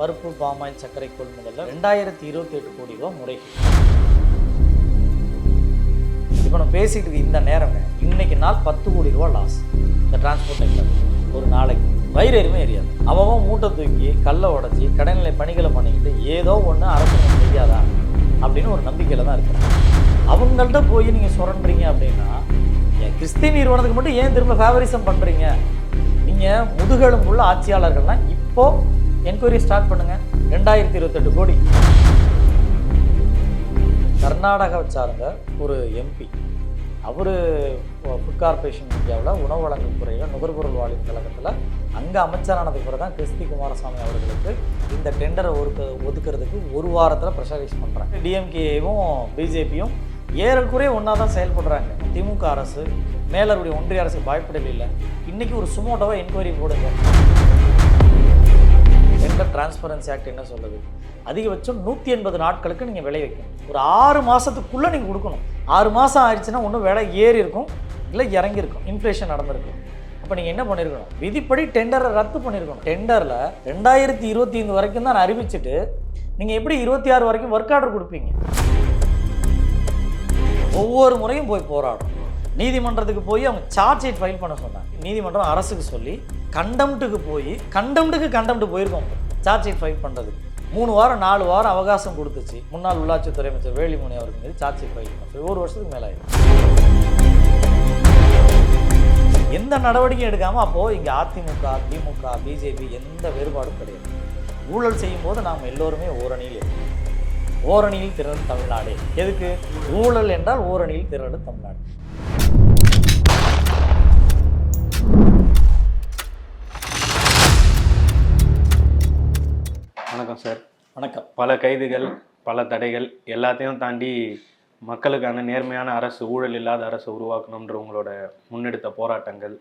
பருப்பு பாமாயில் சர்க்கரை கொள்முதலில் ரெண்டாயிரத்தி இருபத்தி எட்டு கோடி ரூபா முறை. இப்போ நம்ம பேசிட்டு இந்த நேரங்க இன்னைக்கு நாள் பத்து கோடி ரூபா லாஸ் இந்த டிரான்ஸ்போர்ட் ஒரு நாளைக்கு. வயிறு எருமே எரியாது. அவன் மூட்டை தூக்கி கல்லை உடச்சி கடைநிலை பணிகளை பண்ணிக்கிட்டு ஏதோ ஒன்று அரசாங்கம் செய்யாதா அப்படின்னு ஒரு நம்பிக்கையில் தான் இருக்கிறாங்க அவங்கள்ட்ட போய் நீங்கள் சுரண்டுறீங்க அப்படின்னா என் கிறிஸ்டின் நிறுவனத்துக்கு மட்டும் ஏன் திரும்ப ஃபேவரிசம் பண்ணுறீங்க நீங்கள் முதுகெலும்புள்ள ஆட்சியாளர்கள்லாம் இப்போது என்கொயரி ஸ்டார்ட் பண்ணுங்க. ரெண்டாயிரத்தி இருபத்தெட்டு கோடி. கர்நாடகாவை சார்ந்த ஒரு எம்பி அவர் ஃபுட் கார்பரேஷன் இந்தியாவில் உணவு வழங்கல் துறையில் நுகர்பொருள் வாழிவு கழகத்தில் அங்கே அமைச்சரானதுக்கு பிறகு தான் கிறிஸ்தி குமாரசாமி அவர்களுக்கு இந்த டெண்டரை ஒதுக்க ஒதுக்கிறதுக்கு ஒரு வாரத்தில் ப்ரெஷரைஸ் பண்ணுறாங்க டிஎம்கேவும் பிஜேபியும் ஏறக்குறைய ஒன்றா தான் செயல்படுறாங்க. திமுக அரசு மேலருடைய ஒன்றிய அரசு பயப்படவே இல்லை. இன்றைக்கி ஒரு சுமோட்டோவாக என்கொயரி போடுங்க. டெண்டர் டிரான்ஸ்பரன்சி ஆக்ட் என்ன சொல்லுது? அதிகபட்சம் நூற்றி எண்பது நாட்களுக்கு நீங்கள் விலை வைக்கணும். ஒரு ஆறு மாதத்துக்குள்ளே நீங்கள் கொடுக்கணும். ஆறு மாதம் ஆயிடுச்சுன்னா ஒன்றும் விலை ஏறி இருக்கும் இல்லை இறங்கி இருக்கும் இன்ஃப்ளேஷன் நடந்திருக்கும். அப்போ நீங்கள் என்ன பண்ணியிருக்கணும் விதிப்படி டெண்டரை ரத்து பண்ணியிருக்கணும் டெண்டரில் ரெண்டாயிரத்தி இருபத்தி ஐந்து வரைக்கும் தான் அறிவிச்சிட்டு நீங்கள் எப்படி இருபத்தி ஆறு வரைக்கும் ஒர்க் ஆர்டர் கொடுப்பீங்க? ஒவ்வொரு முறையும் போய் போராடும் நீதிமன்றத்துக்கு போய் அவங்க சார்ஜ் ஷீட் ஃபைல் பண்ண சொன்னாங்க. நீதிமன்றம் அரசுக்கு சொல்லி கண்டம்ட்டுக்கு போய் கண்டம்ட்டுக்கு கண்டம்ட்டு போயிருக்கோம். சார்ஜ் ஷீட் ஃபைல் பண்ணுறதுக்கு மூணு வாரம் நாலு வாரம் அவகாசம் கொடுத்துச்சு. முன்னாள் உள்ளாட்சித்துறை அமைச்சர் வேலுமணி அவருக்கு மீது சார்ஜ் ஷீட் ஃபைல் பண்ண ஒரு வருஷத்துக்கு மேலே ஆயிடும் எந்த நடவடிக்கையும் எடுக்காமல் அப்போது இங்கே அதிமுக திமுக பிஜேபி எந்த வேறுபாடும் கிடையாது. ஊழல் செய்யும் போது நாம் எல்லோருமே ஓரணியில் இருக்கோம். ஓரணியில் திரளும் தமிழ்நாடு. எதுக்கு? ஊழல் என்றால் ஓரணியில் திரளும் தமிழ்நாடு. வணக்கம் சார். வணக்கம். பல கைதுகள் பல தடைகள் எல்லாத்தையும் தாண்டி மக்களுக்கான நேர்மையான அரசு ஊழல் இல்லாத அரசு உருவாக்கணுன்ற உங்களோட முன்னெடுத்த போராட்டங்கள்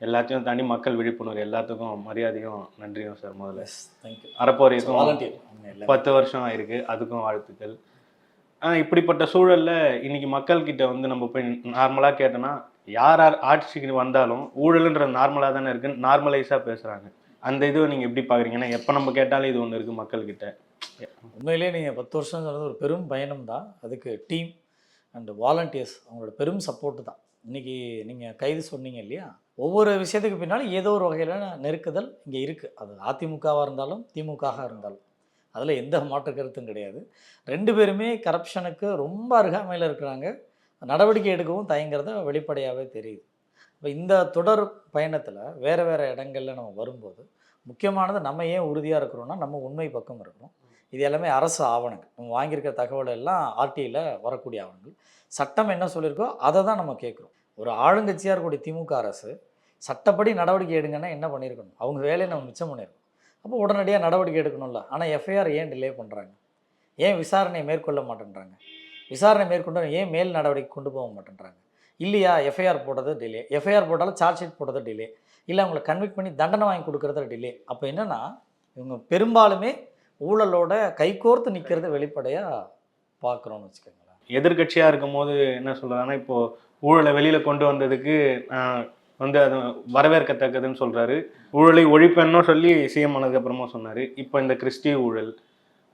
எல்லாத்தையும் தாண்டி மக்கள் விழிப்புணர்வு எல்லாத்துக்கும் மரியாதையும் நன்றியும் சார் முதல்ல. தேங்க்யூ அறப்போரைக்கும் பத்து வருஷம் ஆயிருக்கு. அதுக்கும் வாழ்த்துக்கள். ஆனால் இப்படிப்பட்ட சூழல்ல இன்னைக்கு மக்கள்கிட்ட வந்து நம்ம போய் நார்மலாக கேட்டோன்னா யார் யார் ஆட்சிக்கு வந்தாலும் ஊழலுன்றது நார்மலாக தானே இருக்கு நார்மலைஸாக பேசுகிறாங்க அந்த இதுவை நீங்கள் எப்படி பார்க்குறீங்கன்னா எப்போ நம்ம கேட்டாலும் இது ஒன்று இருக்குது மக்கள்கிட்ட. உண்மையிலேயே நீங்கள் பத்து வருஷம் சொல்கிறது ஒரு பெரும் பயணம் தான். அதுக்கு டீம் அண்ட் வாலண்டியர்ஸ் அவங்களோட பெரும் சப்போர்ட்டு தான். இன்றைக்கி நீங்கள் கைது சொன்னீங்க இல்லையா? ஒவ்வொரு விஷயத்துக்கு பின்னாலும் ஏதோ ஒரு வகையிலான நெருக்குதல் இங்கே இருக்குது அது அதிமுகவாக இருந்தாலும் திமுகவாக இருந்தாலும். அதில் எந்த மாற்று கருத்தும் கிடையாது. ரெண்டு பேருமே கரப்ஷனுக்கு ரொம்ப அருகாமையில் இருக்கிறாங்க. நடவடிக்கை எடுக்கவும் தயங்குறத வெளிப்படையாகவே தெரியுது. இப்போ இந்த தொடர் பயணத்தில் வேறு வேறு இடங்கள்ல நம்ம வரும்போது முக்கியமானது நம்ம ஏன் உறுதியாக இருக்கிறோம்னா நம்ம உண்மை பக்கம் இருக்கணும். இது எல்லாமே அரசு ஆவணங்கள். நம்ம வாங்கியிருக்கிற தகவல் எல்லாம் ஆர்டியில் வரக்கூடிய ஆவணங்கள். சட்டம் என்ன சொல்லியிருக்கோ அதை தான் நம்ம கேட்குறோம். ஒரு ஆளுங்கட்சியாக இருக்கக்கூடிய திமுக அரசு சட்டப்படி நடவடிக்கை எடுங்கன்னா என்ன பண்ணியிருக்கணும்? அவங்க வேலையை நம்ம மிச்சம் பண்ணியிருக்கோம். அப்போ உடனடியாக நடவடிக்கை எடுக்கணும்ல. ஆனால் எஃப்ஐஆர் ஏன் டிலே பண்ணுறாங்க ஏன் விசாரணையை மேற்கொள்ள மாட்டேன்றாங்க? விசாரணை மேற்கொண்டு ஏன் மேல் நடவடிக்கை கொண்டு போக மாட்டேன்றாங்க? இல்லையா? எஃப்ஐஆர் போடுறது டிலே எஃப்ஐஆர் போட்டாலும் சார்ஜ் ஷீட் போட்டது டிலே இல்லை அவங்களை கன்விக்ட் பண்ணி தண்டனை வாங்கி கொடுக்கறது டிலே அப்போ என்னென்னா இவங்க பெரும்பாலுமே ஊழலோட கைகோர்த்து நிற்கிறத வெளிப்படையாக பார்க்குறோம்னு வச்சுக்கோங்களேன். எதிர்க்கட்சியாக இருக்கும் போது என்ன சொல்கிறாங்கன்னா இப்போது ஊழலை வெளியில் கொண்டு வந்ததுக்கு வந்து அது வரவேற்கத்தக்கதுன்னு சொல்கிறாரு ஊழலை ஒழிப்பேன்னு சொல்லி சிஎம் ஆனதுக்கப்புறமா சொன்னார். இப்போ இந்த கிறிஸ்டி ஊழல்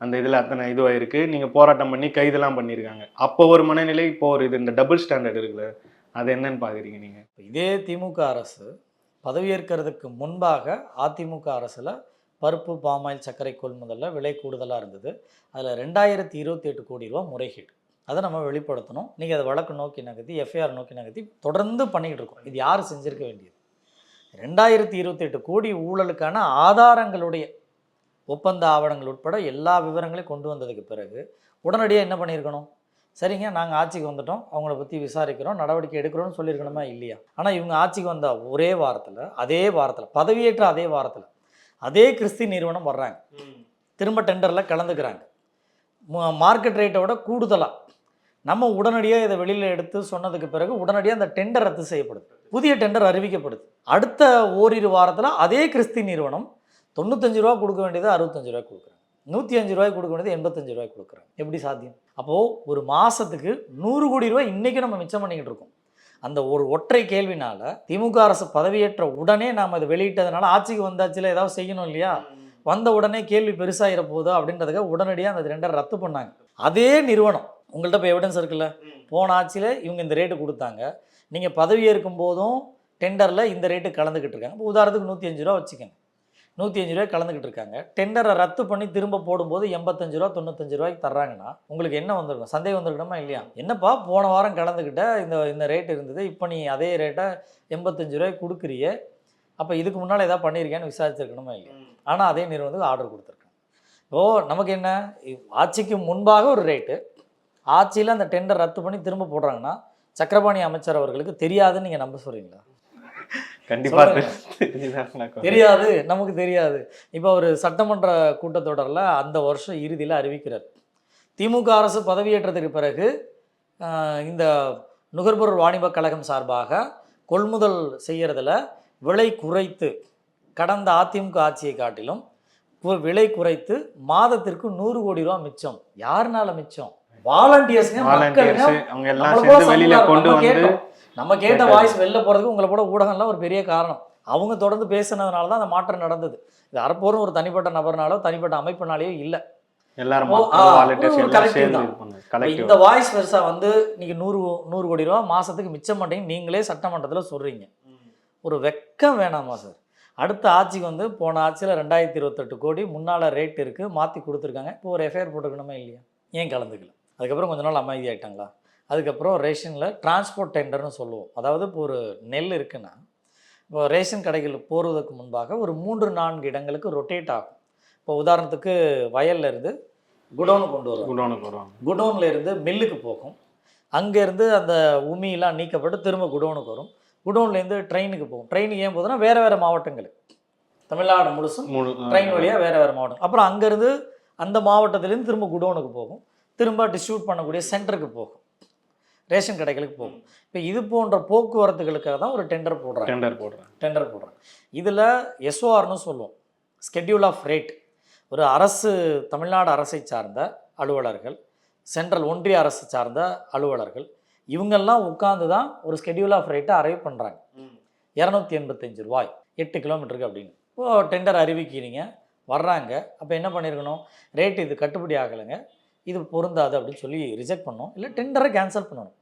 அந்த இதில் அத்தனை இதுவாயிருக்கு. நீங்கள் போராட்டம் பண்ணி கைதெல்லாம் பண்ணியிருக்காங்க. அப்போ ஒரு மனநிலை இப்போ ஒரு இது இந்த டபுள் ஸ்டாண்டர்ட் இருக்குல்ல அது என்னன்னு பார்க்குறீங்க நீங்கள் இதே திமுக அரசு பதவியேற்கிறதுக்கு முன்பாக அதிமுக அரசில் பருப்பு பாமாயில் சர்க்கரை கொள்முதலில் விலை கூடுதலாக இருந்தது. அதில் ரெண்டாயிரத்தி இருபத்தி எட்டு கோடி ரூபா முறைகேடு. அதை நம்ம வெளிப்படுத்தணும். நீங்கள் அதை வழக்கு நோக்கி நகர்த்தி எஃப்ஐஆர் நோக்கி நகர்த்தி தொடர்ந்து பண்ணிக்கிட்டு இருக்கோம். இது யார் செஞ்சுருக்க வேண்டியது? ரெண்டாயிரத்தி இருபத்தி எட்டு கோடி ஊழலுக்கான ஆதாரங்களுடைய ஒப்பந்த ஆவணங்கள் உட்பட எல்லா விவரங்களையும் கொண்டு வந்ததுக்கு பிறகு உடனடியாக என்ன பண்ணியிருக்கணும்? சரிங்க நாங்கள் ஆட்சிக்கு வந்துட்டோம். அவங்கள பற்றி விசாரிக்கிறோம் நடவடிக்கை எடுக்கிறோம்னு சொல்லியிருக்கணுமா? இல்லையா? ஆனால் இவங்க ஆட்சிக்கு வந்த ஒரே வாரத்தில் அதே வாரத்தில் பதவியேற்ற அதே வாரத்தில் அதே கிறிஸ்தி நிறுவனம் வர்றாங்க. திரும்ப டெண்டரில் கலந்துக்கிறாங்க. மார்க்கெட் ரேட்டை விட கூடுதலாக நம்ம உடனடியாக இதை வெளியில் எடுத்து சொன்னதுக்கு பிறகு உடனடியாக அந்த டெண்டர் ரத்து செய்யப்படுது. புதிய டெண்டர் அறிவிக்கப்படுது. அடுத்த ஓரிரு வாரத்தில் அதே கிறிஸ்தி நிறுவனம் தொண்ணூத்தஞ்சு ரூபா கொடுக்க வேண்டியது அறுபத்தஞ்சு ரூபாய் கொடுக்குறாங்க. நூற்றி அஞ்சு ரூபாய் கொடுக்க வேண்டியது எண்பத்தஞ்சு ரூபாய் கொடுக்குறாங்க. எப்படி சாத்தியம்? அப்போது ஒரு மாதத்துக்கு நூறு கோடி ரூபாய் இன்றைக்கி நம்ம மிச்சம் பண்ணிக்கிட்டு இருக்கோம். அந்த ஒரு ஒற்றை கேள்வினால திமுக அரசு பதவியேற்ற உடனே நாம் அதை வெளியிட்டதுனால ஆட்சிக்கு வந்தாச்சுல ஏதாவது செய்யணும் இல்லையா? வந்த உடனே கேள்வி பெருசாகிற போதோ அப்படின்றதுக்காக உடனடியாக அந்த ரெண்டரை ரத்து பண்ணாங்க. அதே நிறுவனம் உங்கள்கிட்ட இப்போ எவிடன்ஸ் இருக்குல்ல? போன ஆட்சியில் இவங்க இந்த ரேட்டு கொடுத்தாங்க. நீங்கள் பதவி ஏற்கும் போதும் டெண்டரில் இந்த ரேட்டு கலந்துக்கிட்டு இருக்காங்க. இப்போ உதாரணத்துக்கு நூற்றி அஞ்சு ரூபா வச்சுக்கோங்க. நூற்றி அஞ்சு ரூபாய் கலந்துக்கிட்டு இருக்காங்க. டெண்டரை ரத்து பண்ணி திரும்ப போடும்போது எண்பத்தஞ்சு ரூபா தொண்ணூத்தஞ்சு ரூபாய்க்கு தர்றாங்கன்னா உங்களுக்கு என்ன வந்திருக்கும்? சந்தேகம் வந்திருக்கணுமா இல்லையா? என்னப்பா போன வாரம் கலந்துக்கிட்ட இந்த இந்த ரேட் இருந்தது இப்போ நீ அதே ரேட்டை எண்பத்தஞ்சு ரூபாய்க்கு கொடுக்குறியே அப்போ இதுக்கு முன்னால் ஏதாவது பண்ணியிருக்கேன்னு விசாரிச்சிருக்கணுமா இல்லையா? ஆனால் அதே நிறுவனத்துக்கு ஆர்டர் கொடுத்துருக்காங்க. ஓ நமக்கு என்ன? ஆட்சிக்கு முன்பாக ஒரு ரேட்டு ஆட்சியில் அந்த டெண்டர் ரத்து பண்ணி திரும்ப போடுறாங்கன்னா சக்கரபாணி அமைச்சர் அவர்களுக்கு தெரியாதுன்னு நீங்கள் நம்ப சொல்கிறீங்களா கண்டிப்பா சொல்லுங்க. தெரிஞ்சுதான் நடக்கும். தெரியாது நமக்கு தெரியாது இப்போ ஒரு சட்டமன்ற கூட்டத்தொடரில் அந்த வருஷம் இறுதியில் அறிவிக்கிறார் திமுக அரசு பதவியேற்றதுக்கு பிறகு இந்த நுகர்பொருள் வாணிப கழகம் சார்பாக கொள்முதல் செய்யறதுல விலை குறைத்து கடந்த அதிமுக ஆட்சியை காட்டிலும் விலை குறைத்து மாதத்திற்கு நூறு கோடி ரூபா மிச்சம் யாருனால மிச்சம் வாலண்டியர்ஸ் அவங்க எல்லாம் வெளியில கொண்டு வந்து. நம்ம கேட்ட. வாய்ஸ் வெளில போறதுக்கு உங்களை போல ஊடகம்லாம் ஒரு பெரிய காரணம். அவங்க தொடர்ந்து பேசுனதுனால தான் அந்த மாற்றம் நடந்தது. இது அறப்போரும் ஒரு தனிப்பட்ட நபர்னாலோ தனிப்பட்ட அமைப்பினாலேயோ இல்லை. பண்ணாங்க இந்த வாய்ஸ் பெருசா வந்து நீங்க நூறு நூறு கோடி ரூபா மாசத்துக்கு மிச்சம் மாட்டீங்க நீங்களே சட்டமன்றத்துல சொல்றீங்க. ஒரு வெக்கம் வேணாமா சார் அடுத்த ஆட்சிக்கு வந்து போன ஆட்சியில் ரெண்டாயிரத்தி இருபத்தெட்டு கோடி முன்னால் ரேட் இருக்குது மாற்றி கொடுத்துருக்காங்க. இப்போ ஒரு எஃப்ஐஆர் போட்டுக்கணுமா இல்லையா? ஏன் கலந்துக்கல? அதுக்கப்புறம் கொஞ்ச நாள் அமைதி ஆயிட்டாங்களா அதுக்கப்புறம் ரேஷனில் டிரான்ஸ்போர்ட் டெண்டர்னு சொல்லுவோம். அதாவது இப்போ ஒரு நெல் இருக்குன்னா இப்போ ரேஷன் கடைகள் போடுவதற்கு முன்பாக ஒரு மூன்று நான்கு இடங்களுக்கு ரொட்டேட் ஆகும். இப்போ உதாரணத்துக்கு வயல்ல இருந்து குடோனு கொண்டு வரும் குடோனுக்கு வருவாங்க. குடோன்ல இருந்து மில்லுக்கு போகும். அங்கேருந்து அந்த உமியெல்லாம் நீக்கப்பட்டு திரும்ப குடோனுக்கு வரும். குடோன்லேருந்து ட்ரெயினுக்கு போகும். ட்ரெயினுக்கு ஏன் போகுதுன்னா வேறு வேறு மாவட்டங்களுக்கு. தமிழ்நாடு முழுசும் முழு ட்ரெயின் வழியாக வேறு வேறு மாவட்டம். அப்புறம் அங்கேருந்து அந்த மாவட்டத்துலேருந்து திரும்ப குடோனுக்கு போகும். திரும்ப டிஸ்ட்ரிபியூட் பண்ணக்கூடிய சென்டருக்கு போகும். ரேஷன் கடைகளுக்கு போகும். இப்போ இது போன்ற போக்குவரத்துகளுக்காக தான் ஒரு டெண்டர் போடுறாங்க. டெண்டர் போடுறாங்க. டெண்டர் போடுறாங்க. இதில் எஸ்ஓஆர்னு சொல்லுவோம். ஸ்கெட்யூல் ஆஃப் ரேட் ஒரு அரசு தமிழ்நாடு அரசை சார்ந்த அலுவலர்கள் சென்ட்ரல் ஒன்றிய அரசு சார்ந்த அலுவலர்கள் இவங்கெல்லாம் உட்காந்து தான் ஒரு ஸ்கெட்யூல் ஆஃப் ரேட்டை அரைவ் பண்ணுறாங்க இரநூத்தி எண்பத்தஞ்சு ரூபாய். எட்டு கிலோமீட்டருக்கு அப்படின்னு. இப்போ டெண்டர் அறிவிக்கிறீங்க. வர்றாங்க. அப்போ என்ன பண்ணியிருக்கணும் ரேட் இது கட்டுப்படி ஆகலைங்க. இது பொருந்தாது அப்படின்னு சொல்லி ரிஜெக்ட் பண்ணோம். இல்லை டெண்டரை கேன்சல் பண்ணணும்.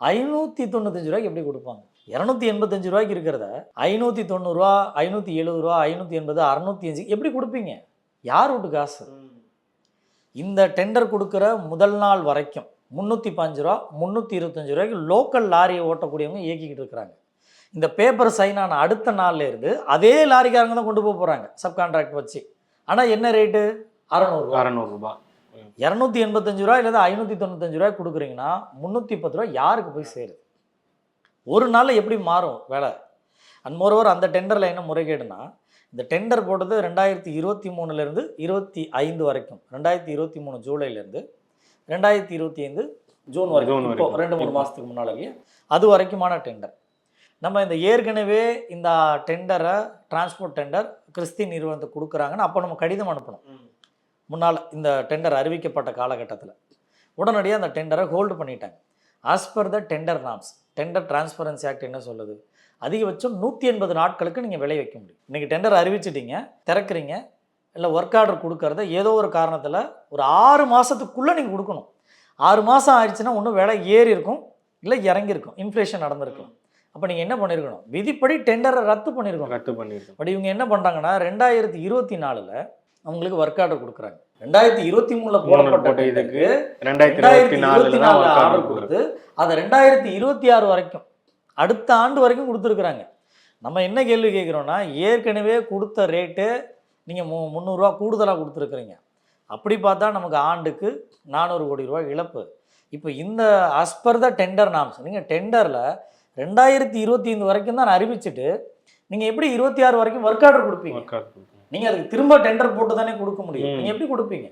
ஐநூற்றி தொண்ணூத்தஞ்சு ரூபாய்க்கு எப்படி கொடுப்பாங்க? இரநூத்தி எண்பத்தஞ்சு ரூபாய்க்கு இருக்கிறத ஐநூற்றி தொண்ணூறுரூவா ஐநூற்றி எழுபது ரூபா ஐநூற்றி எண்பது அறநூற்றி அஞ்சு எப்படி கொடுப்பீங்க? யார் வீட்டு காசு? இந்த டெண்டர் கொடுக்குற முதல் நாள் வரைக்கும் முந்நூற்றி பாஞ்சு ரூபா முந்நூற்றி இருபத்தஞ்சு ரூபாய்க்கு லோக்கல் லாரியை ஓட்டக்கூடியவங்க இயக்கிக்கிட்டு இருக்கிறாங்க. இந்த பேப்பர் சைன் ஆன அடுத்த நாள்ல இருந்து அதே லாரிக்காரங்க தான் கொண்டு போக போகிறாங்க சப்கான்ட்ராக்ட் வச்சு. ஆனால் என்ன ரேட்டு அறநூறுபா அறநூறு இரநூத்தி எண்பத்தஞ்சு ரூபா இல்லை ஐநூற்றி தொண்ணூத்தஞ்சு ரூபாய் கொடுக்குறீங்கன்னா முந்நூற்றி பத்து ரூபா யாருக்கு போய் சேருது? ஒரு நாளில் எப்படி மாறும் வேலை? அண்ட் மோரோவர் அந்த டெண்டரில் என்ன முறைகேடுனா இந்த டெண்டர் போட்டது ரெண்டாயிரத்தி இருபத்தி மூணுலேருந்து இருபத்தி ஐந்து வரைக்கும். ரெண்டாயிரத்தி இருபத்தி மூணு ஜூலைலேருந்து ரெண்டாயிரத்தி இருபத்தி ஐந்து ஜூன் வரைக்கும். இப்போ. ரெண்டு மூணு மாதத்துக்கு முன்னால் இல்லையா அது வரைக்குமான டெண்டர் நம்ம இந்த ஏற்கனவே இந்த டெண்டரை டிரான்ஸ்போர்ட் டெண்டர் கிறிஸ்தி நிறுவனத்துக்கு கொடுக்குறாங்கன்னு அப்போ நம்ம கடிதம் அனுப்பணும். முன்னால் இந்த டெண்டர் அறிவிக்கப்பட்ட காலகட்டத்தில். உடனடியாக அந்த டெண்டரை ஹோல்டு பண்ணிட்டாங்க. As per the tender norms tender transparency act என்ன சொல்லுது? அதிகபட்சம் நூற்றி எண்பது நாட்களுக்கு நீங்கள் விலை வைக்க முடியும். இன்றைக்கி டெண்டர் அறிவிச்சிட்டீங்க திறக்கிறீங்க இல்லை ஒர்க் ஆர்டர் கொடுக்கறத ஏதோ ஒரு காரணத்தில் ஒரு ஆறு மாதத்துக்குள்ளே நீங்கள் கொடுக்கணும். ஆறு மாதம் ஆயிடுச்சுன்னா ஒன்றும் விலை ஏறி இருக்கும் இல்லை இறங்கியிருக்கும் இன்ஃப்ளேஷன் நடந்திருக்கும் அப்போ நீங்கள் என்ன பண்ணியிருக்கணும் விதிப்படி டெண்டரை ரத்து பண்ணியிருக்கணும் ரத்து பண்ணியிருக்கோம் பட் இவங்க என்ன பண்ணுறாங்கன்னா ரெண்டாயிரத்தி இருபத்தி நாலில் அவங்களுக்கு ஒர்க் ஆர்டர் கொடுக்குறாங்க. ரெண்டாயிரத்தி இருபத்தி மூணில் போடப்பட்ட போட்ட இதுக்கு ரெண்டாயிரத்தி இருபத்தி order ஆர்டர் கொடுத்து அதை ரெண்டாயிரத்தி இருபத்தி ஆறு வரைக்கும் அடுத்த ஆண்டு வரைக்கும் கொடுத்துருக்குறாங்க. நம்ம என்ன கேள்வி கேட்குறோன்னா ஏற்கனவே கொடுத்த ரேட்டு நீங்கள் மு முந்நூறுரூவா கூடுதலாக கொடுத்துருக்குறீங்க. அப்படி பார்த்தா நமக்கு ஆண்டுக்கு நானூறு கோடி ரூபாய் இழப்பு. இப்போ இந்த per த டெண்டர் நாம்ஸ் நீங்கள் டெண்டரில் ரெண்டாயிரத்தி இருபத்தி ஐந்து வரைக்கும் தான் அறிவிச்சிட்டு நீங்கள் எப்படி இருபத்தி ஆறு வரைக்கும் ஒர்க் ஆர்டர் கொடுப்பீங்க? நீங்க அதுக்கு திரும்ப டெண்டர் போட்டு தானே கொடுக்க முடியும். நீங்க எப்படி கொடுப்பீங்க?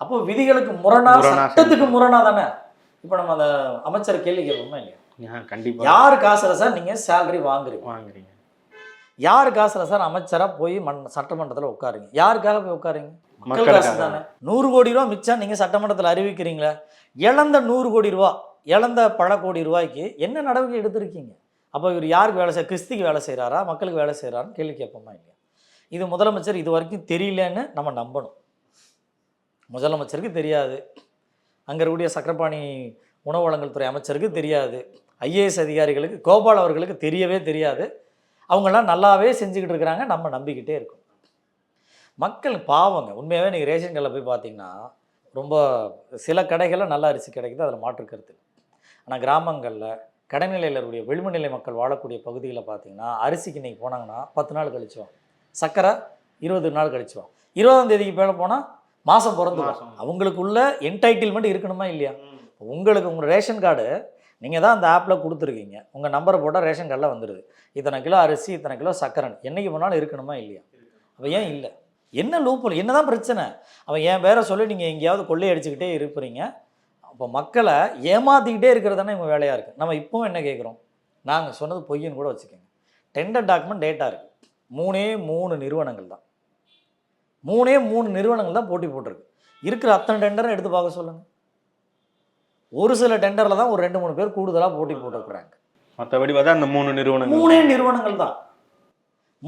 அப்போ விதிகளுக்கு முரணா சட்டத்துக்கு. முரணா தானே? இப்போ நம்ம அந்த அமைச்சர் கேள்வி கேட்போமா இல்லையா? கண்டிப்பா. யார் காசுல சார் நீங்க சேலரி வாங்குறீங்க? வாங்குறீங்க. யார் காசுல சார் அமைச்சரா போய் மண் சட்டமன்றத்துல உட்காருங்க? யாருக்காக போய் உட்காருங்க? மக்கள் காசு. தானே. நூறு கோடி ரூபா மிச்சம் நீங்க சட்டமன்றத்துல அறிவிக்கிறீங்களா? இழந்த நூறு கோடி ரூபா இழந்த பல கோடி ரூபாய்க்கு என்ன நடவடிக்கை எடுத்திருக்கீங்க? அப்போ இவர் யாருக்கு வேலை செய்ய கிறிஸ்திக்கு வேலை செய்கிறாரா மக்களுக்கு வேலை செய்கிறாரான்னு கேள்வி கேட்போமா இல்லையா? இது முதலமைச்சர் இது வரைக்கும் தெரியலன்னு நம்ம நம்பணும். முதலமைச்சருக்கு தெரியாது. அங்கே இருக்கக்கூடிய சக்கரபாணி உணவு வழங்கல் துறை அமைச்சருக்கு தெரியாது. ஐஏஎஸ் அதிகாரிகளுக்கு கோபால் அவர்களுக்கு தெரியவே தெரியாது. அவங்களாம் நல்லாவே செஞ்சுக்கிட்டு இருக்கிறாங்க நம்ம நம்பிக்கிட்டே இருக்கோம். மக்கள் பாவங்க. உண்மையாகவே நீங்கள் ரேஷன் கடையில் போய் பார்த்தீங்கன்னா ரொம்ப சில கடைகளில் நல்ல அரிசி கிடைக்குது அதில் மாற்று கருத்து ஆனால் கிராமங்களில் கடைநிலையில் இருக்கக்கூடிய வெளிமநிலை மக்கள் வாழக்கூடிய பகுதிகளை பார்த்தீங்கன்னா அரிசிக்கு இன்றைக்கி போனாங்கன்னா பத்து நாள் கழிச்சுவாங்க சர்க்கரை இருபது நாள் கழிச்சோம் இருபதாம் தேதிக்கு மேலே போனால் மாதம் பிறந்து மாசம். அவங்களுக்குள்ள என்டைட்டில்மெண்ட் இருக்கணுமா இல்லையா? உங்களுக்கு உங்கள் ரேஷன் கார்டு நீங்கள் தான் அந்த ஆப்பில் கொடுத்துருக்கீங்க. உங்கள் நம்பரை போட்டால் ரேஷன் கார்டில் வந்துடுது இத்தனை கிலோ அரிசி இத்தனை கிலோ சக்கரை என்னைக்கு போனாலும் இருக்கணுமா இல்லையா? அப்போ ஏன் இல்லை? என்ன லூப்பில் என்ன தான் பிரச்சனை. அவன் ஏன் வேற சொல்லி நீங்கள் எங்கேயாவது கொள்ளையடிச்சுக்கிட்டே இருப்பீங்க. அப்போ மக்களை ஏமாற்றிக்கிட்டே இருக்கிறது தானே இவங்க வேலையாக இருக்குது நம்ம இப்போவும் என்ன கேட்குறோம் நாங்கள் சொன்னது பொய்ன்னு கூட வச்சுக்கோங்க. டெண்டர் டாக்குமெண்ட் டேட்டா இருக்குது மூணே மூணு நிறுவனங்கள் தான். மூணே மூணு நிறுவனங்கள் தான் போட்டி போட்டிருக்கு. இருக்கிற அத்தனை டெண்டரும் எடுத்து பார்க்க சொல்லுங்கள் ஒரு சில டெண்டரில் தான் ஒரு ரெண்டு மூணு பேர் கூடுதலாக போட்டி போட்டுருக்குறாங்க. மற்றபடி பார்த்தா அந்த மூணு நிறுவனங்கள் மூணே நிறுவனங்கள் தான்.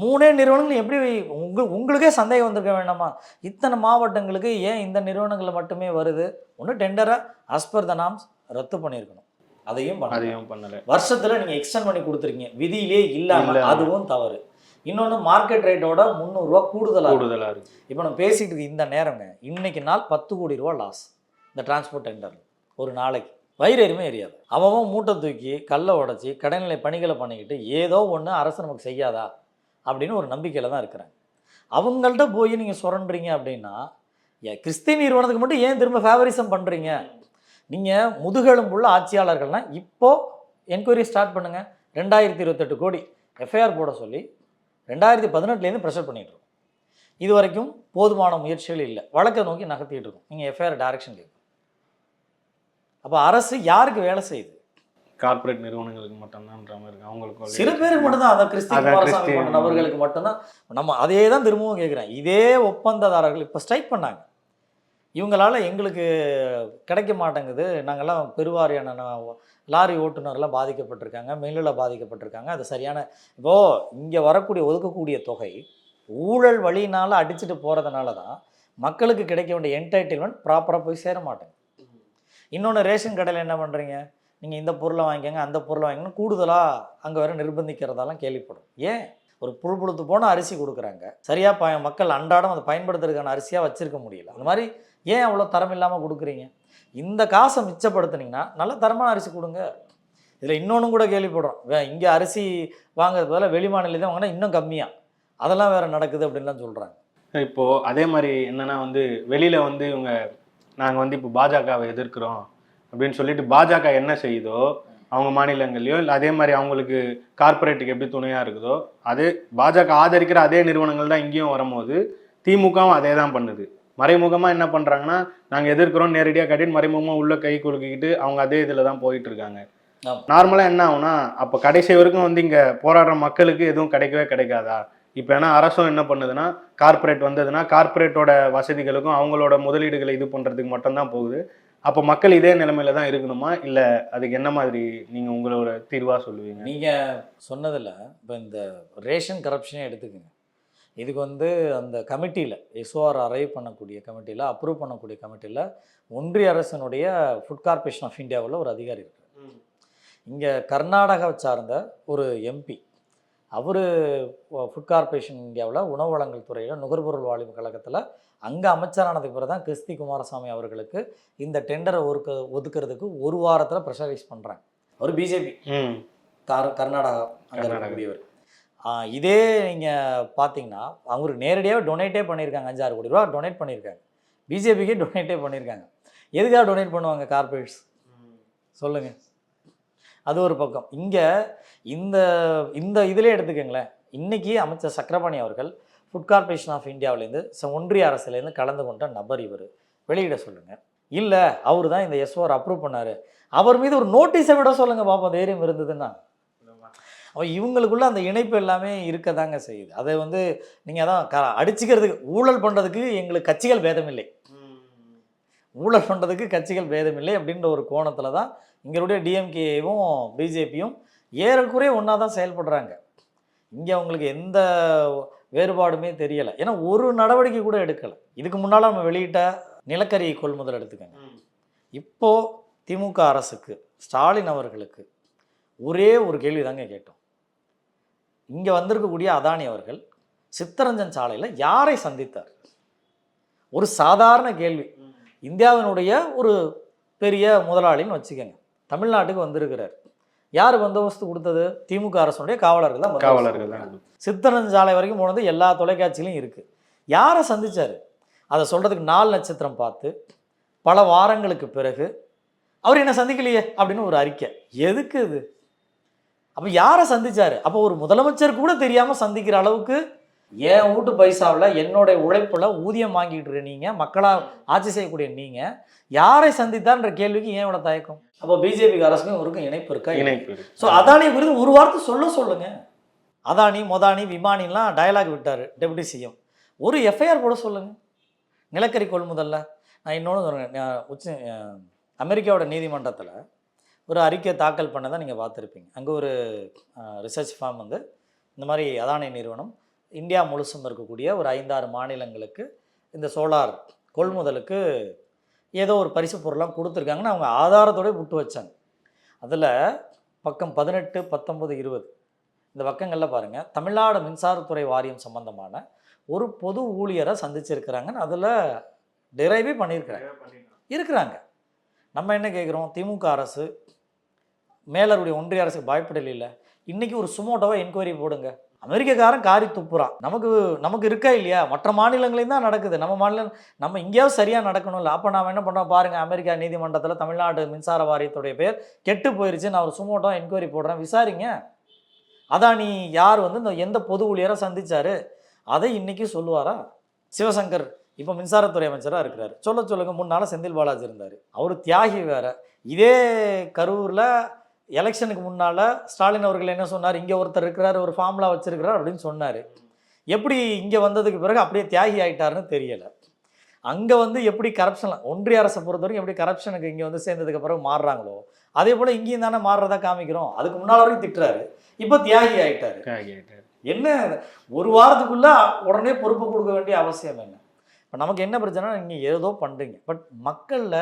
மூணே நிறுவனங்கள் எப்படி உங்க உங்களுக்கே சந்தேகம் வந்திருக்க வேண்டாமா? இத்தனை மாவட்டங்களுக்கு ஏன் இந்த நிறுவனங்கள் மட்டுமே வருது? ஒன்று டெண்டரை அஸ் பர் த நாம்ஸ் ரத்து பண்ணியிருக்கணும். அதையும். அதையும் பண்ணல. வருஷத்துல நீங்க எக்ஸ்டெண்ட் பண்ணி கொடுத்துருக்கீங்க. விதியிலே இல்லாம இல்லாம. அதுவும் தவறு. இன்னொன்று மார்க்கெட் ரேட்டோட முந்நூறுரூவா கூடுதலாக கூடுதலா இருக்கு. இப்போ நம்ம பேசிட்டு இருக்க இந்த நேரங்க இன்னைக்கு நாள் பத்து கோடி ரூபா லாஸ் இந்த டிரான்ஸ்போர்ட் டெண்டரில் ஒரு நாளைக்கு. வயிறு எருமே எரியாது. அவன் மூட்டை தூக்கி கல்லை உடச்சி கடைநிலை பணிகளை பண்ணிக்கிட்டு ஏதோ ஒன்று அரசு நமக்கு செய்யாதா? அப்படின்னு ஒரு நம்பிக்கையில் தான் இருக்கிறாங்க. அவங்கள்ட்ட போய் நீங்கள் சுரண்டுறீங்க அப்படின்னா கிறிஸ்டின் நிறுவனத்துக்கு மட்டும் ஏன் திரும்ப ஃபேவரிசம் பண்ணுறீங்க நீங்கள் முதுகெலும்புள்ள ஆட்சியாளர்கள்னா இப்போது என்கொயரி ஸ்டார்ட் பண்ணுங்கள் ரெண்டாயிரத்தி இருபத்தெட்டு கோடி எஃப்ஐஆர் போட சொல்லி ரெண்டாயிரத்தி பதினெட்டுலேருந்து ப்ரெஷர் பண்ணிட்டு இருக்கோம் இது வரைக்கும் போதுமான முயற்சிகள் இல்லை. வழக்கை நோக்கி நகர்த்திட்டு இருக்கோம் நீங்கள் எஃப்ஐஆர் டைரக்ஷன் கேட்கும் அப்போ அரசு யாருக்கு வேலை செய்யுது? கார்ப்பரேட் நிறுவனங்களுக்கு மட்டும்தான்ற மாதிரி அவங்களுக்கு சில பேருக்கு மட்டும்தான். கிறிஸ்டின் அதான். போன்ற நபர்களுக்கு மட்டும்தான். நம்ம அதே தான் திரும்பவும் கேட்குறேன் இதே ஒப்பந்ததாரர்கள் இப்போ ஸ்ட்ரைக் பண்ணாங்க. இவங்களால எங்களுக்கு கிடைக்க மாட்டேங்குது. நாங்கள்லாம் பெருவாரியான லாரி ஓட்டுநர்லாம் பாதிக்கப்பட்டிருக்காங்க. மில்லில் பாதிக்கப்பட்டிருக்காங்க. அது சரியான இப்போது இங்கே வரக்கூடிய ஒதுக்கக்கூடிய தொகை ஊழல் வழியினால் அடிச்சுட்டு போகிறதுனால தான் மக்களுக்கு கிடைக்க வேண்டிய என்டைட்டில்மெண்ட் ப்ராப்பராக போய் சேர மாட்டேங்க இன்னொன்று ரேஷன் கடையில் என்ன பண்ணுறீங்க நீங்கள் இந்த பொருளை வாங்கிக்கோங்க அந்த பொருளை வாங்கிக்கணும் கூடுதலாக அங்கே வேறு நிர்பந்திக்கிறதாலாம் கேள்விப்படும். ஏன்? ஒரு புழு புழுத்து போன அரிசி கொடுக்குறாங்க. சரியாக ப மக்கள் அன்றாடம் அதை பயன்படுத்துறதுக்கான அரிசியாக வச்சுருக்க முடியல. அந்த மாதிரி ஏன் அவ்வளோ தரம் இல்லாமல் கொடுக்குறீங்க? இந்த காசை மிச்சப்படுத்துனீங்கன்னா நல்ல தரமான அரிசி கொடுங்க. இதில் இன்னொன்று கூட கேள்விப்படுறோம். வே இங்கே அரிசி வாங்குறது பதிலாக வெளி மாநிலத்தை வாங்கினா இன்னும் கம்மியாக அதெல்லாம் வேறு நடக்குது அப்படின்லாம் சொல்கிறாங்க இப்போது அதே மாதிரி என்னென்னா வந்து வெளியில் வந்து இவங்க நாங்கள் வந்து இப்போ பாஜகவை எதிர்க்கிறோம் அப்படின்னு சொல்லிட்டு பாஜக என்ன செய்யுதோ அவங்க மாநிலங்கள்லையோ இல்லை அதே மாதிரி அவங்களுக்கு கார்ப்பரேட்டுக்கு எப்படி துணையாக இருக்குதோ அதே பாஜக ஆதரிக்கிற அதே நிறுவனங்கள் தான் இங்கேயும் வரும்போது திமுகவும் அதே தான் பண்ணுது. மறைமுகமா என்ன பண்றாங்கன்னா நாங்க எதிர்க்கிறோம் நேரடியா கட்டிட்டு மறைமுகமா உள்ள கை குலுக்கிக்கிட்டு அவங்க அதே இதுல தான் போயிட்டு இருக்காங்க ஆமா. நார்மலா என்ன ஆகும்னா அப்ப கடைசி வரைக்கும் வந்து இங்க போராடுற மக்களுக்கு எதுவும் கிடைக்கவே கிடைக்காதா? இப்போ ஏன்னா அரசும் என்ன பண்ணுதுன்னா கார்ப்பரேட் வந்ததுன்னா கார்ப்பரேட்டோட வசதிகளுக்கும் அவங்களோட முதலீடுகளை இது பண்ணுறதுக்கு மட்டும்தான் போகுது. அப்போ மக்கள் இதே நிலைமையில தான் இருக்கணுமா? இல்லை அதுக்கு என்ன மாதிரி நீங்கள் உங்களோட தீர்வாக சொல்லுவீங்க? நீங்கள் சொன்னதில் இப்போ இந்த ரேஷன் கரப்ஷனே எடுத்துக்கோங்க. இதுக்கு வந்து அந்த கமிட்டியில் எஸ்ஓஆர் அரைவ் பண்ணக்கூடிய கமிட்டியில் அப்ரூவ் பண்ணக்கூடிய கமிட்டியில் ஒன்றிய அரசினுடைய ஃபுட் கார்ப்பரேஷன் ஆஃப் இந்தியாவில் ஒரு அதிகாரி இருக்கார். இங்கே கர்நாடகாவை சார்ந்த ஒரு எம்பி அவர் ஃபுட் கார்ப்பரேஷன் இந்தியாவில் உணவு வழங்கல் துறையில் நுகர்பொருள் வாணிப கழகத்தில் அங்கே அமைச்சரானதுக்கு பிறகு தான் கிறிஸ்தி குமாரசாமி அவர்களுக்கு இந்த டெண்டரை ஒதுக்க ஒதுக்குறதுக்கு ஒரு வாரத்தில் ப்ரெஷரைஸ் பண்ணுறாங்க அவர் பிஜேபி கர்நாடகா அங்கே. இருக்கக்கூடியவர். இதே நீங்கள் பார்த்தீங்கன்னா அவங்களுக்கு நேரடியாக டொனேட்டே பண்ணியிருக்காங்க அஞ்சாறு கோடி ரூபா டொனேட் பண்ணியிருக்காங்க பிஜேபிக்கே டொனேட்டே பண்ணியிருக்காங்க எதுக்காக டொனேட் பண்ணுவாங்க கார்பரேட்ஸ் சொல்லுங்கள் அது ஒரு பக்கம். இங்கே இந்த இந்த இதிலே எடுத்துக்கோங்களேன். இன்றைக்கி அமைச்சர் சக்கரபாணி அவர்கள் ஃபுட் கார்ப்பரேஷன் ஆஃப் இந்தியாவிலேருந்து ஒன்றிய அரசுலேருந்து கலந்து கொண்ட நபர் இவர். வெளியிட சொல்லுங்கள் இல்லை அவர் தான் இந்த எஸ்ஓஆர் அப்ரூவ் பண்ணார். அவர் மீது ஒரு நோட்டீஸை விட சொல்லுங்கள் பாப்போம் தைரியம் இருந்ததுன்னா. இவங்களுக்குள்ள அந்த இணைப்பு எல்லாமே இருக்க தாங்க செய்யுது. அதை வந்து நீங்கள் அதான் க அடிச்சுக்கிறதுக்கு ஊழல் பண்ணுறதுக்கு எங்களுக்கு கட்சிகள் பேதம் இல்லை ஊழல் பண்ணுறதுக்கு கட்சிகள் பேதம் இல்லை அப்படின்ற ஒரு கோணத்தில் தான் இங்களுடைய டிஎம்கேவும் பிஜேபியும் ஏறக்குறைய ஒன்றா தான் செயல்படுறாங்க. இங்கே அவங்களுக்கு எந்த வேறுபாடுமே தெரியலை. ஏன்னா ஒரு நடவடிக்கை கூட எடுக்கலை. இதுக்கு முன்னால் நம்ம வெளியிட்ட நிலக்கரி கொள்முதல் எடுத்துக்கங்க. இப்போ திமுக அரசுக்கு ஸ்டாலின் அவர்களுக்கு ஒரே ஒரு கேள்வி தாங்க கேட்டோம். இங்கே வந்திருக்கக்கூடிய அதானி அவர்கள் சித்தரஞ்சன் சாலையில் யாரை சந்தித்தார்? ஒரு சாதாரண கேள்வி. இந்தியாவினுடைய ஒரு பெரிய முதலாளின்னு வச்சுக்கோங்க. தமிழ்நாட்டுக்கு வந்திருக்கிறார். யார் பந்தோபஸ்து கொடுத்தது? திமுக அரசுடைய காவலர்கள் தான் காவலர்கள். தான். சித்தரஞ்சன் சாலை வரைக்கும் போனது எல்லா தொலைக்காட்சியிலும் இருக்குது யாரை சந்திச்சார்? அதை சொல்கிறதுக்கு நாலு நட்சத்திரம் பார்த்து பல வாரங்களுக்கு பிறகு அவர் என்ன சந்திக்கலையே அப்படின்னு ஒரு அறிக்கை. எதுக்கு இது? அப்போ யாரை சந்திச்சாரு? அப்போ ஒரு முதலமைச்சர் கூட தெரியாமல் சந்திக்கிற அளவுக்கு என் வீட்டு பைசாவில் என்னுடைய உழைப்பில் ஊதியம் வாங்கிட்டு இருக்க நீங்கள் மக்களாக ஆட்சி செய்யக்கூடிய நீங்கள் யாரை சந்தித்தார்ன்ற கேள்விக்கு ஏன் இவ்வளோ தயக்கம்? அப்போ பிஜேபி அரசுக்கும் இவருக்கும் இணைப்பு இருக்கா? இணைப்பு. ஸோ அதானி குறித்து ஒரு வார்த்தை சொல்ல சொல்லுங்க. அதானி மொதானி விமானிலாம் டயலாக் விட்டார் டெபுட்டி சிஎம் ஒரு எஃப்ஐஆர் போட சொல்லுங்க. நிலக்கரி கொள்முதல்ல. நான் இன்னொன்று சொல்கிறேன் உச்ச அமெரிக்காவோட நீதிமன்றத்தில் ஒரு அறிக்கை தாக்கல் பண்ணதை நீங்கள் பார்த்துருப்பீங்க. அங்கே ஒரு ரிசர்ச் ஃபார்ம் வந்து இந்த மாதிரி அதானி நிறுவனம் இந்தியா முழுசும் இருக்கக்கூடிய ஒரு ஐந்தாறு மாநிலங்களுக்கு இந்த சோலார் கொள்முதலுக்கு ஏதோ ஒரு பரிசு பொருளாக கொடுத்துருக்காங்கன்னு அவங்க ஆதாரத்தோட விட்டு வச்சாங்க. அதில் பக்கம் பதினெட்டு பத்தொன்பது இருபது இந்த பக்கங்களில் பாருங்கள் தமிழ்நாடு மின்சாரத்துறை வாரியம் சம்பந்தமான ஒரு பொது ஊழியரை சந்திச்சிருக்கிறாங்கன்னு அதில் டிரைவே பண்ணியிருக்கிறாங்க இருக்கிறாங்க. நம்ம என்ன கேட்குறோம் திமுக அரசு மேலருடைய ஒன்றிய அரசுக்கு பயப்படல இன்றைக்கி ஒரு சுமோட்டோவை என்கொயரி போடுங்க. அமெரிக்கக்காரன் காரி துப்புறான். நமக்கு நமக்கு இருக்கா இல்லையா? மற்ற மாநிலங்களையும் தான் நடக்குது. நம்ம மாநிலம் நம்ம இங்கேயாவது சரியாக நடக்கணும்ல அப்போ நாம் என்ன பண்ணுறோம் பாருங்கள் அமெரிக்கா நீதிமன்றத்தில் தமிழ்நாடு மின்சார வாரியத்துடைய பேர் கெட்டு போயிருச்சு. நான் ஒரு சுமோட்டோ என்கொயரி போடுறேன். விசாரிங்க. அதானி யார் வந்து இந்த எந்த பொது ஊழியரை சந்திச்சாரு? அதை இன்னைக்கு சொல்லுவாரா? சிவசங்கர் இப்போ மின்சாரத்துறை அமைச்சராக இருக்கிறார். சொல்ல சொல்லுங்க. முன்னால் செந்தில் பாலாஜி இருந்தார். அவர் தியாகி வேற. இதே கரூரில் எலெக்ஷனுக்கு முன்னால் ஸ்டாலின் அவர்கள் என்ன சொன்னார்? இங்கே ஒருத்தர் இருக்கிறார் ஒரு ஃபார்முலா வச்சிருக்கிறார் அப்படின்னு சொன்னார். எப்படி இங்கே வந்ததுக்கு பிறகு அப்படியே தியாகி ஆயிட்டாருன்னு தெரியலை. அங்கே வந்து எப்படி கரப்ஷன் ஒன்றிய அரசை பொறுத்த வரைக்கும் எப்படி கரப்ஷனுக்கு இங்கே வந்து சேர்ந்ததுக்கு பிறகு மாறுறாங்களோ அதே போல் இங்கேயும் தானே மாறுறதா காமிக்கிறோம். அதுக்கு முன்னால் வரைக்கும் திட்டுறாரு. இப்போ தியாகி தியாகியாயிட்டாரு. என்ன? ஒரு வாரத்துக்குள்ள உடனே பொறுப்பு கொடுக்க வேண்டிய அவசியம் என்ன? இப்போ நமக்கு என்ன பிரச்சனை நீங்கள் ஏதோ பண்ணுறீங்க பட் மக்களில்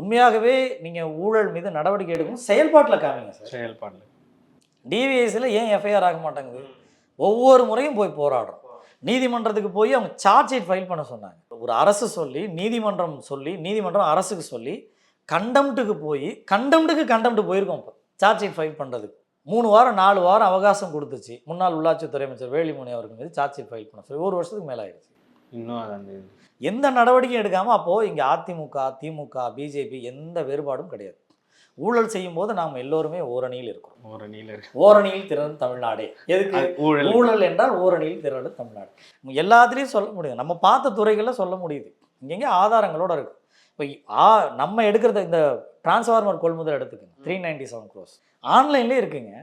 உண்மையாகவே நீங்கள் ஊழல் மீது நடவடிக்கை எடுக்கும் செயல்பாட்டில் காமிங்க சார். செயல்பாடுல டிவிஎஸ்சில் ஏன் எஃப்ஐஆர் ஆக மாட்டேங்குது? ஒவ்வொரு முறையும் போய் போராடுறோம். நீதிமன்றத்துக்கு போய் அவங்க சார்ஜ் ஷீட் ஃபைல் பண்ண சொன்னாங்க. ஒரு அரசு சொல்லி நீதிமன்றம் சொல்லி நீதிமன்றம் அரசுக்கு சொல்லி கண்டம்ட்டுக்கு போய் கண்டம்ட்டுக்கு கண்டம்ட்டு போயிருக்கோம் இப்போ. சார்ஜ் ஷீட் ஃபைல் பண்ணுறதுக்கு மூணு வாரம் நாலு வாரம் அவகாசம் கொடுத்துச்சு. முன்னாள் உள்ளாட்சித்துறை அமைச்சர் வேலுமணி அவர்கள் மீது சார்ஜ் ஷீட் ஃபைல் பண்ண சொல்லி ஒரு வருஷத்துக்கு மேலே ஆயிடுச்சு இன்னும் அது அந்த இது. எந்த நடவடிக்கையும் எடுக்காமல் அப்போது இங்கே அதிமுக திமுக பிஜேபி எந்த வேறுபாடும் கிடையாது. ஊழல் செய்யும் போது நாம் எல்லோருமே ஓரணியில் இருக்கிறோம். இருக்கு. ஓரணியில் திறன் தமிழ்நாடே. எதுக்கு? ஊழல். ஊழல் என்றால் ஓரணியில் திரளு தமிழ்நாடு. எல்லாத்துலேயும் சொல்ல முடியும் நம்ம பார்த்த துறைகளில் சொல்ல முடியுது. இங்கெங்கே ஆதாரங்களோட இருக்கு. இப்போ ஆ நம்ம எடுக்கிறத இந்த டிரான்ஸ்ஃபார்மர் கொள்முதல் எடுத்துக்கங்க. த்ரீ நைன்டி செவன் க்ரோஸ் ஆன்லைன்லேயே இருக்குங்க.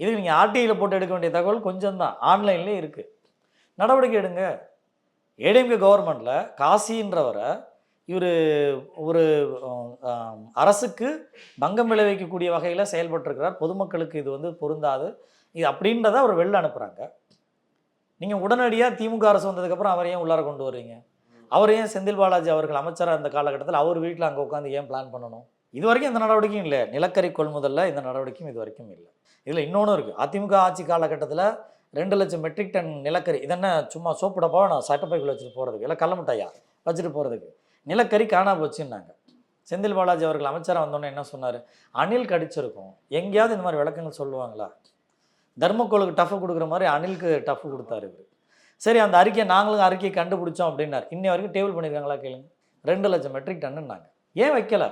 இதுக்கு நீங்கள் ஆர்டிஐயில் போட்டு எடுக்க வேண்டிய தகவல் கொஞ்சம் தான் ஆன்லைன்லேயே இருக்குது நடவடிக்கை எடுங்க. ஏடிஎம்கே கவர்மெண்ட்டில் காசின்றவரை இவர் ஒரு அரசுக்கு பங்கம் விளைவிக்கக்கூடிய வகையில் செயல்பட்டிருக்கிறார். பொதுமக்களுக்கு இது வந்து பொருந்தாது. இது அப்படின்றத அவர் வெளில அனுப்புகிறாங்க நீங்கள் உடனடியாக திமுக அரசு வந்ததுக்கப்புறம் அவரை ஏன் உள்ளார கொண்டு வர்றீங்க? அவர் ஏன் செந்தில் பாலாஜி அவர்கள் அமைச்சராக இருந்த காலகட்டத்தில் அவர் வீட்டில் அங்கே உட்காந்து ஏன் பிளான் பண்ணணும்? இது வரைக்கும் எந்த நடவடிக்கையும் இல்லை. நிலக்கரி கொள்முதலில் இந்த நடவடிக்கையும் இது வரைக்கும் இல்லை. இதில் இன்னொன்று இருக்குது அதிமுக ஆட்சி காலகட்டத்தில் ரெண்டு லட்சம் மெட்ரிக் டன் நிலக்கரி. இதென்ன சும்மா சோப்பு டப்பாவை நான் சட்டப்பைக்குள்ள வச்சுட்டு போகிறதுக்கு இல்லை கள்ளமிட்டாயா வச்சுட்டு போகிறதுக்கு நிலக்கரி காணா போச்சுன்னாங்க. செந்தில் பாலாஜி அவர்கள் அமைச்சராக வந்தோன்னே என்ன சொன்னார்? அணில் கடிச்சிருக்கும். எங்கேயாவது இந்த மாதிரி விளக்கங்கள் சொல்லுவாங்களா? தர்மக்கோளுக்கு டஃப் கொடுக்குற மாதிரி அணிலுக்கு டஃப் கொடுத்தாரு இவர். சரி அந்த அறிக்கையை நாங்களும் அறிக்கையை கண்டுபிடிச்சோம் அப்படின்னார். இன்னி வரைக்கும் டேபிள் பண்ணியிருக்காங்களா கேளுங்க. ரெண்டு லட்சம் மெட்ரிக் டன்னுன்னாங்க ஏன் வைக்கல?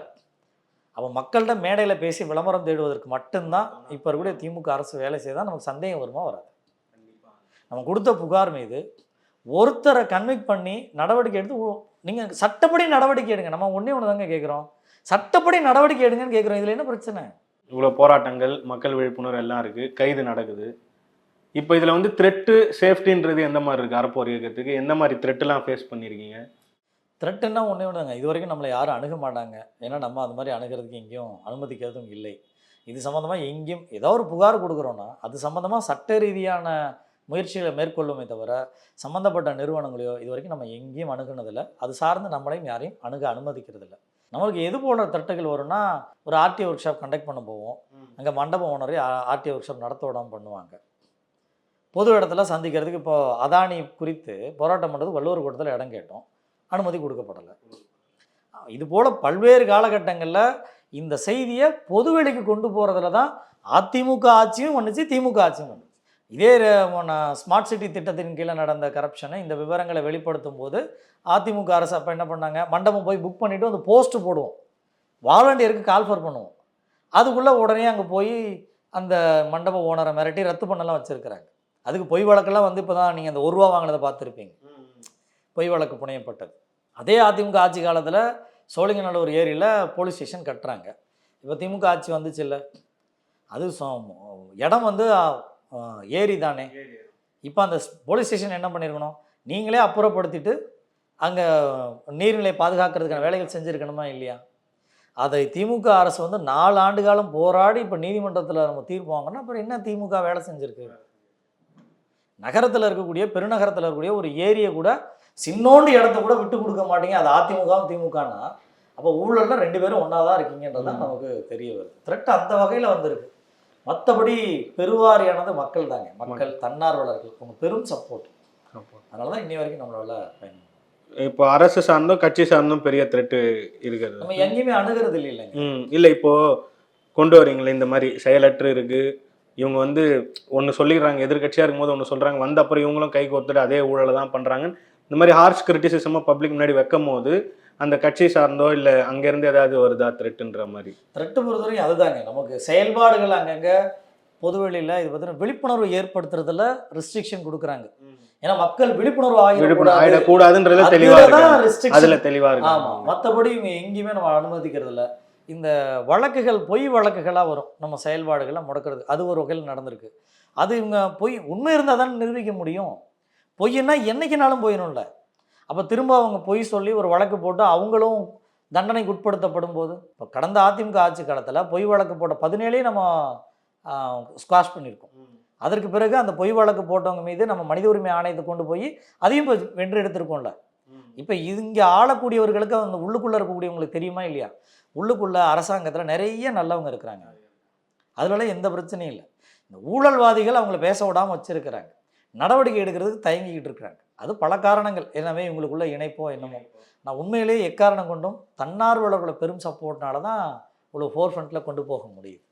அப்போ மக்கள்கிட்ட மேடையில் பேசி விளம்பரம் தேடுவதற்கு மட்டும்தான் இப்போ இருக்கக்கூடிய திமுக அரசு வேலை செய்தால் நமக்கு சந்தேகம் வருமா வராது. நம்ம கொடுத்த புகார் மீது ஒருத்தரை கன்விக் பண்ணி நடவடிக்கை எடுத்து நீங்கள் சட்டப்படி நடவடிக்கை எடுங்க. நம்ம ஒன்றே ஒன்று தாங்க கேட்குறோம் சட்டப்படி நடவடிக்கை எடுங்கன்னு கேட்குறோம் இதில் என்ன பிரச்சனை? இவ்வளோ போராட்டங்கள் மக்கள் விழிப்புணர்வு எல்லாம் இருக்கு. கைது நடக்குது. இப்போ இதுல வந்து த்ரெட்டு சேஃப்டின்றது எந்த மாதிரி இருக்கு? அறப்போர் இயக்கத்துக்கு எந்த மாதிரி த்ரெட்டெல்லாம் ஃபேஸ் பண்ணியிருக்கீங்க த்ரெட்டுன்னா ஒன்றே ஒன்றுங்க இது வரைக்கும் நம்மளை யாரும் அணுக மாட்டாங்க. ஏன்னா நம்ம அது மாதிரி அணுகிறதுக்கு எங்கேயும் அனுமதிக்கிறதும் இல்லை. இது சம்மந்தமாக எங்கேயும் ஏதோ ஒரு புகார் கொடுக்குறோன்னா அது சம்மந்தமாக சட்ட ரீதியான முயற்சிகளை மேற்கொள்ளுமே தவிர சம்மந்தப்பட்ட நிறுவனங்களையோ இது வரைக்கும் நம்ம எங்கேயும் அணுகுனதில்லை. அது சார்ந்து நம்மளையும் யாரையும் அணுக அனுமதிக்கிறதில்ல. நம்மளுக்கு எது போன்ற தட்டுகள் வரும்னா ஒரு ஆர்டிஓ ஒர்க் ஷாப் கண்டக்ட் பண்ண போவோம். அங்கே மண்டபம் ஓனரே ஆர்டிஓ ஒர்க் ஷாப் நடத்த விடாமல் பண்ணுவாங்க. பொது இடத்துல சந்திக்கிறதுக்கு இப்போ அதானி குறித்து போராட்டம் பண்ணுறது வள்ளுவர் கூட்டத்தில் இடம் கேட்டோம். அனுமதி கொடுக்கப்படலை. இது போல் பல்வேறு காலகட்டங்களில் இந்த செய்தியை பொதுவெளிக்கு கொண்டு போகிறதுல தான் அதிமுக ஆட்சியும் பண்ணுச்சு திமுக ஆட்சியும் பண்ணுச்சு இதே ஸ்மார்ட் சிட்டி திட்டத்தின் கீழே நடந்த கரப்ஷனை இந்த விவரங்களை வெளிப்படுத்தும் போது அதிமுக அரசு அப்போ என்ன பண்ணாங்க? மண்டபம் போய் புக் பண்ணிவிட்டு அந்த போஸ்ட் போடுவோம். வாலண்டியருக்கு கால்ஃபர் பண்ணுவோம். அதுக்குள்ளே உடனே அங்கே போய் அந்த மண்டப ஓனரை மிரட்டி ரத்து பண்ணலாம் வச்சுருக்கிறாங்க. அதுக்கு பொய் வழக்கெல்லாம் வந்து இப்போ தான் நீங்கள் அந்த ஒரு ரூபா வாங்கினதை பார்த்துருப்பீங்க. பொய் வழக்கு புனையப்பட்டது. அதே அதிமுக ஆட்சி காலத்தில் சோழிங்கநல்லூர் ஏரியில் போலீஸ் ஸ்டேஷன் கட்டுறாங்க. இப்போ திமுக ஆட்சி வந்துச்சு இல்லை அது இடம் வந்து ஏரி தானே இப்போ அந்த போலீஸ் ஸ்டேஷன் என்ன பண்ணியிருக்கணும் நீங்களே அப்புறப்படுத்திட்டு அங்கே நீர்நிலையை பாதுகாக்கிறதுக்கான வேலைகள் செஞ்சுருக்கணுமா இல்லையா? அதை திமுக அரசு வந்து நாலு ஆண்டு காலம் போராடி இப்போ நீதிமன்றத்தில் நம்ம தீர்ப்பு வாங்கினா அப்புறம் என்ன திமுக வேலை செஞ்சுருக்கு? நகரத்தில் இருக்கக்கூடிய பெருநகரத்தில் இருக்கக்கூடிய ஒரு ஏரியை கூட சின்னோண்டு இடத்த கூட விட்டு கொடுக்க மாட்டீங்க. அது அதிமுகவும் திமுகனா? அப்போ ஊழல்ல ரெண்டு பேரும் ஒன்றா தான் இருக்கீங்கன்றது தான் நமக்கு தெரிய வருது. த்ரெட் அந்த வகையில் வந்திருக்கு. மற்றபடி பெருவாரியானது மக்கள் தாங்க மக்கள் தன்னார்வலர்கள் உங்க பெரும் சப்போர்ட் அதனால தான் இன்னி வரைக்கும் நம்மளால இப்போ அரசு சார்ந்தும் கட்சி சார்ந்தும் பெரிய த்ரெட்டு இருக்கிறது. நம்ம எங்கேயுமே அணுகிறது இல்லைங்க. ம் இல்லை இப்போ கொண்டு வரீங்களே இந்த மாதிரி செயலற்று இருக்கு. இவங்க வந்து ஒன்று சொல்லிடுறாங்க எதிர்க்கட்சியாக இருக்கும்போது ஒன்று சொல்கிறாங்க வந்த அப்புறம் இவங்களும் கை கோர்த்துட்டு அதே ஊழலை தான் பண்ணுறாங்க இந்த மாதிரி ஹார்ஷ் கிரிட்டிசிசமாக பப்ளிக் முன்னாடி வைக்கும் போது அந்த கட்சி சார்ந்தோ இல்லை அங்கேருந்து ஏதாவது வருதா த்ரெட்டுன்ற மாதிரி? த்ரெட்டு பொறுத்தவரையும் அதுதாங்க. நமக்கு செயல்பாடுகள் அங்கங்கே பொதுவெளியில் இது பார்த்தீங்கன்னா விழிப்புணர்வு ஏற்படுத்துறதுல ரெஸ்ட்ரிக்ஷன் கொடுக்குறாங்க. ஏன்னா மக்கள் விழிப்புணர்வு விழிப்புணர்வு ஆகிடக்கூடாது ஆயிடக்கூடாதுன்றதுல தெளிவா அதுல இருக்கு தான் restriction. அதுல தெளிவா ஆமா. இருக்கு மற்றபடி இவங்க எங்கேயுமே நம்ம அனுமதிக்கிறது இல்ல இந்த வழக்குகள் பொய் வழக்குகளாக வரும். நம்ம செயல்பாடுகளை முடக்கிறது. அது ஒரு வகையில் நடந்திருக்கு. அது இவங்க பொய் உண்மை இருந்தால் தானே நிரூபிக்க முடியும். பொய்ன்னா என்னைக்குனாலும் போயிடும்ல. அப்போ திரும்ப அவங்க பொய் சொல்லி ஒரு வழக்கு போட்டு அவங்களும் தண்டனைக்கு உட்படுத்தப்படும் போது இப்போ கடந்த அதிமுக ஆட்சி காலத்தில் பொய் வழக்கு போட்ட பதினேழையும் நம்ம ஸ்குவாஷ் பண்ணியிருக்கோம். அதற்கு பிறகு அந்த பொய் வழக்கு போட்டவங்க மீது நம்ம மனித உரிமை ஆணையத்தை கொண்டு போய் அதையும் இப்ப வென்று எடுத்திருக்கோம்ல. இப்போ இங்கே ஆளக்கூடியவர்களுக்கு அந்த உள்ளுக்குள்ளே இருக்கக்கூடியவங்களுக்கு தெரியுமா இல்லையா? உள்ளுக்குள்ள அரசாங்கத்தில் நிறைய நல்லவங்க இருக்கிறாங்க. அதுலலாம் எந்த பிரச்சனையும் இல்லை. இந்த ஊழல்வாதிகள் அவங்கள பேச விடாமல் வச்சிருக்கிறாங்க. நடவடிக்கை எடுக்கிறதுக்கு தயங்கிக்கிட்டு இருக்கிறாங்க. அது பல காரணங்கள். எல்லாமே இவங்களுக்குள்ள இணைப்போ என்னமோ. நான் உண்மையிலேயே எக்காரணம் கொண்டும் தன்னார்வலர்களை பெரும் சப்போர்ட்னால தான் இவ்வளோ ஃபோர் ஃப்ரண்ட்டில் கொண்டு போக முடியும்.